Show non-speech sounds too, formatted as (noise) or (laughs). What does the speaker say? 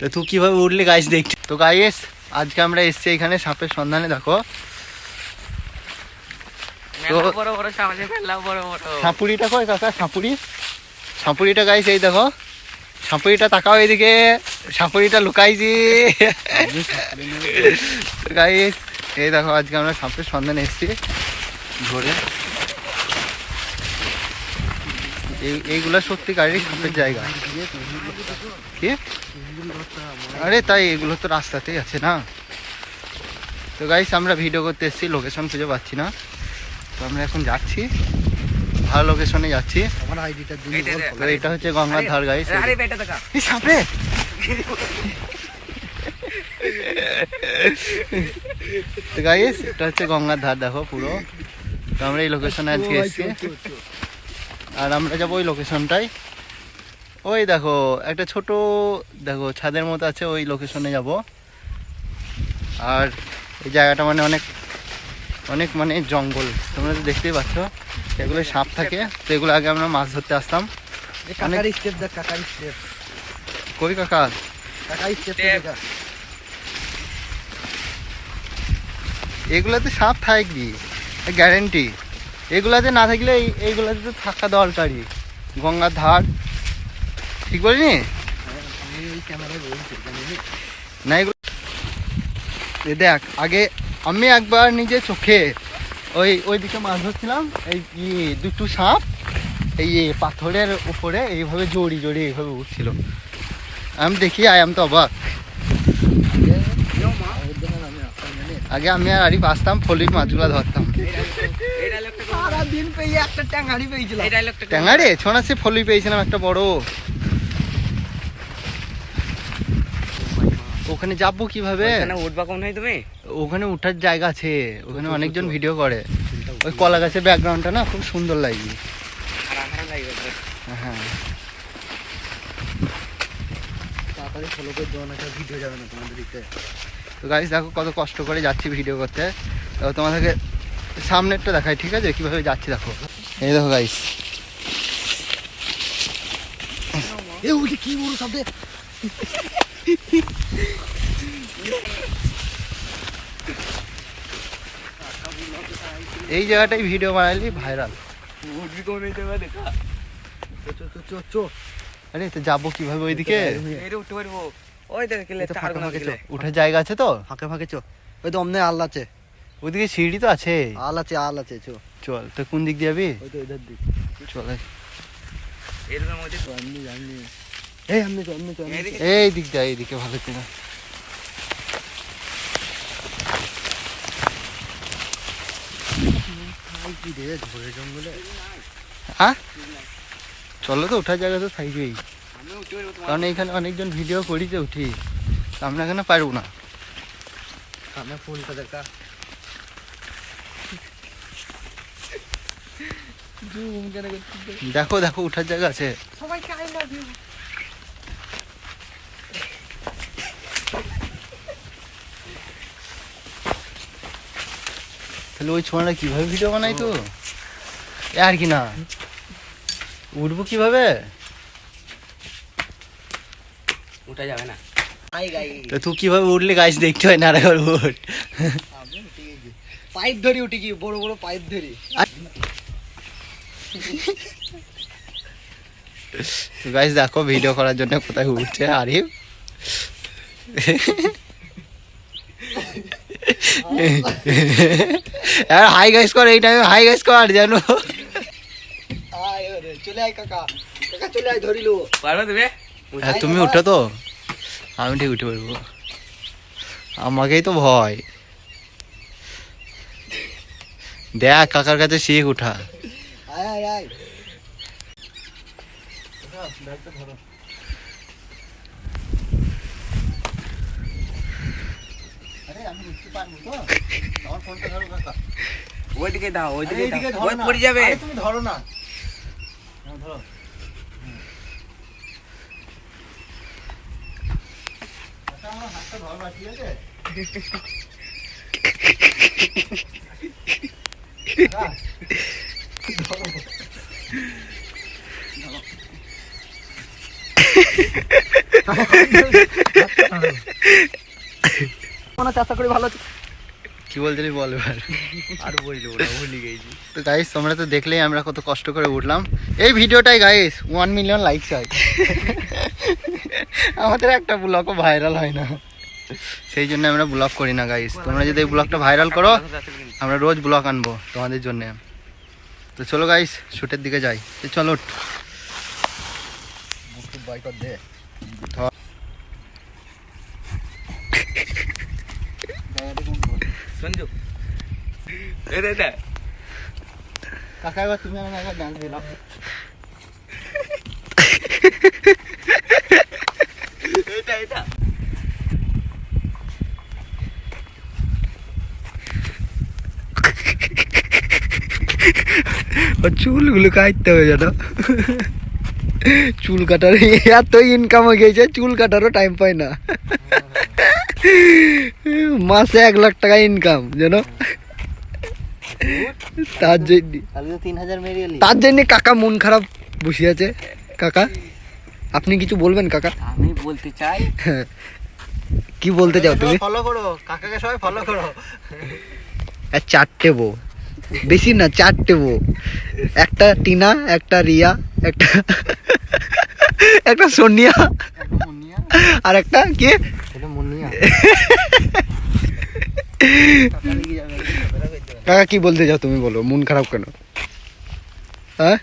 তো তুই কীভাবে উঠলি গাইস দেখছি। তো গাইস আজকে আমরা এসছি এখানে সাপের সন্ধানে দেখো। সাপুরিটা কই কাকা? সাপুরি সাপুরিটা গাইস এই দেখো। সাপুরিটা তাকাও সাপুরিটা লুকাইছি। গাইস এই দেখো আজকে আমরা সাপের সন্ধানে এসছি। এই এইগুলা সত্যিকারেরই সাপের জায়গা। কি? আরে তাই এগুলো তো রাস্তাতেই আছে না? তো গাইস আমরা ভিডিও করতে এসেছি লোকেশন খুঁজে পাচ্ছি না। তো আমরা এখন যাচ্ছি। ভালো লোকেশনে যাচ্ছি। আমার আইডিটা এটা হচ্ছে গঙ্গার ধার গাইস সাপরে তো গাইস এটা হচ্ছে গঙ্গার ধার দেখো পুরো। তো আমরা এই লোকেশনে আজকে এসেছি। আর আমরা যাব ওই লোকেশনটাই ওই দেখো একটা ছোট দেখো ছাদের মতো আছে ওই লোকেশনে যাব। আর এই জায়গাটা মানে অনেক অনেক মানে জঙ্গল। তোমরা তো দেখতেই পাচ্ছ এগুলো সাপ থাকে তো এগুলো আগে আমরা মাছ ধরতে আসতাম। কাকার স্টেপ দেখ কাকার স্টেপ কই কাকা? এগুলাতে সাপ থাকবি গ্যারেন্টি এগুলাতে না থাকলে এই এইগুলাতে তো থাকা দরকারই। গঙ্গার ধার। ঠিক বলিনি? ওই না, এগুলো এ দেখ, আগে আমি একবার নিজে চোখে ওই ওইদিকে মাছ ধরছিলাম, এই দুটো সাপ, এই পাথরের উপরে এইভাবে জড়ি জড়ি এইভাবে উঠছিল। আমি দেখি, আই আম তো অবাক। আগে আমি আর আরিফ আসতাম, ফলির মাছগুলো ধরতাম। সারাদিন পেয়ে একটা ট্যাঙ্গারি পেয়েছিলাম। এই ডায়লগটা ট্যাঙারে ছোনাসে ফলি পেয়েছিলাম একটা বড়। ওখানে যাব কীভাবে? উঠবা কোন হয় তুমি? ওখানে উঠার জায়গা আছে ওখানে অনেকজন ভিডিও করে। ওই কলা গাছের ব্যাকগ্রাউন্ডটা না খুব সুন্দর লাগবে। হ্যাঁ। তাড়াতাড়ি ফলো করে দেওয়া না ভিডিও যাবে না তোমাদের দিতে তো গাইস দেখো কত কষ্ট করে যাচ্ছি ভিডিও করতে। তো তোমাদেরকে সামনেরটা দেখাই ঠিক আছে? কীভাবে যাচ্ছি দেখো। এই দেখো গাইস এ কি বড় শব্দে? এই জায়গাটাই ভিডিও বানাইলি ভাইরাল আরে তো যাব কীভাবে ওইদিকে? উঠার জায়গা আছে তো? ফাঁকে ফাঁকে চো। ওই তো অমনে আল আছে। ওইদিকে সিঁড়ি তো আছে। আল আছে আল আছে চো। চল তো কোন দিক দিয়ে যাবি? ওই তো ইধার দিক। চল এর মধ্যে তো আমনি জানি এই তো তো এই দিক দিয়ে এইদিকে ভালো কিনা। হ্যাঁ? চলো তো ওঠার জায়গা তো থাকবেই আমি কারণ এইখানে অনেকজন ভিডিও করি যে উঠি আমরা এখানে পারব না। সামনে ফুলটা দেখা দেখো দেখো উঠার জায়গা আছে। সবাইকে আই লাভ ইউ তাহলে ওই ছোঁয়াটা কীভাবে ভিডিও বানাই তো? আর কি না? উঠবো কীভাবে? উঠা যাবে না। তো তুই কীভাবে উঠলে গাছ দেখতে হয় না উঠ পাইপ ধরি উঠি কি বড় বড় পাইপ ধরি। (laughs) গাইস দেখো ভিডিও করার জন্য কোথায় উঠছে আরিফ? আর হাই গাইস কর এই টাইমে হাই গাইস কর জানো? আয় ওরে চলে আয় কাকা। কাকা চলে আয় ধরিলো। পারবে তুমি? হ্যাঁ তুমি উঠো তো। আমি ঠিক উঠে পড়ব। আমাকেই তো ভয়। দেখ কাকার কাছে শিখ উঠা। আয় আয় আয় আরে আমি উঠতে পারব তো আমার ফোনটা ধরো কাকা ওইদিকে দাও ওইদিকে দাও ওই পড়ে যাবে তুমি ধরো না হ্যাঁ, ধরো কাকা, আমার হাতটা ধরবা, ঠিক আছে? কাকা, ধরো। ধরো। বলছিলি তো গাইস তোমরা তো দেখলেই আমরা কত কষ্ট করে উঠলাম। এই ভিডিওটাই গাইস ওয়ান মিলিয়ন লাইক আমাদের একটা ব্লগও ভাইরাল হয় না। সেই জন্য আমরা ব্লগ করি না গাইস তোমরা যদি এই ব্লগটা ভাইরাল করো আমরা রোজ ব্লগ আনব তোমাদের জন্য। তো চলো গাইস শুটের দিকে যাই। তো চলো কাকা তুমি আমার ডান্স দিলাম এটা এটা (laughs) চুলগুলো কাটতে হবে যেন (laughs) চুল কাটার এত ইনকাম হয়ে গেছে চুল কাটারও টাইম পায় না। (laughs) মাসে এক লাখ টাকা ইনকাম যেন তার জন্য তার জন্য কাকা মন খারাপ বসে আছে। কাকা আপনি কিছু বলবেন কাকা? আমি বলতে চাই। কি বলতে চাও তুমি? ফলো করো কাকাকে সবাই ফলো করো। চারটে বউ। বেশি না চারটে বউ। একটা টিনা একটা রিয়া একটা একটা সোনিয়া আর একটা কে? কাকা কি বলতে যাও তুমি বলো? মন খারাপ কেন? হ্যাঁ?